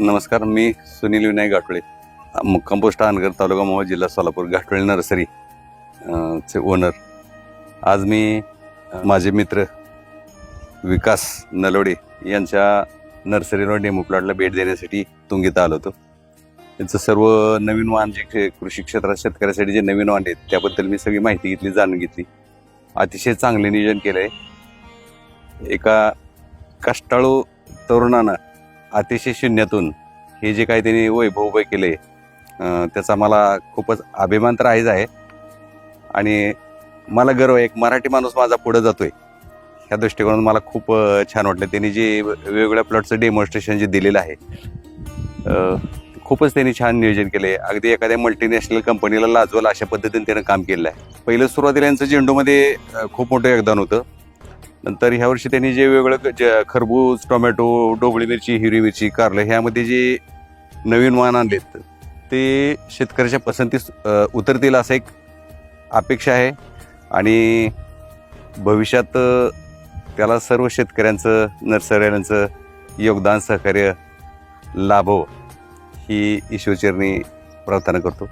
नमस्कार मी Sunil Vinayak Gathole compost post taluka Mohol जिल्हा सोलापूर गाठोळे नर्सरी चे ओनर. आज मी माझे मित्र विकास नलोडे यांच्या नर्सरीवर डेमो प्लॉटला भेट देण्यासाठी तुंगीत आलो होतो. त्यांचं सर्व नवीन वाहन जे कृषी क्षेत्रात शेतकऱ्यासाठी जे नवीन वाहन आहेत त्याबद्दल मी सगळी माहिती घेतली जाणून घेतली. अतिशय चांगले नियोजन केलं आहे एका कष्टाळू तरुणानं अतिशय शून्यातून हे जे काही त्यांनी वैभव उभे केले त्याचा मला खूपच अभिमान तर आहेच आहे. आणि मला गर्व आहे एक मराठी माणूस माझा पुढं जातो आहे ह्या दृष्टिकोनातून मला खूप छान वाटलं. त्यांनी जे वेगवेगळ्या प्लॉटचं डेमॉन्स्ट्रेशन जे दिलेलं आहे खूपच त्यांनी छान नियोजन केले अगदी एखाद्या मल्टीनॅशनल कंपनीला लाजवल अशा पद्धतीने त्यानं काम केलेलं आहे. पहिलं सुरुवातीला यांचं झेंडूमध्ये खूप मोठं योगदान होतं. नंतर ह्या वर्षी त्यांनी जे वेगळं जे खरबूज टोमॅटो डोबळी मिरची हिरवी मिरची कारलं ह्यामध्ये जे नवीन वाहन आणलेत ते शेतकऱ्याच्या पसंतीस उतरतील असं एक अपेक्षा आहे. आणि भविष्यात त्याला सर्व शेतकऱ्यांचं नर्सऱ्यांचं योगदान सहकार्य लाभो ही ईश्वरचरणी प्रार्थना करतो.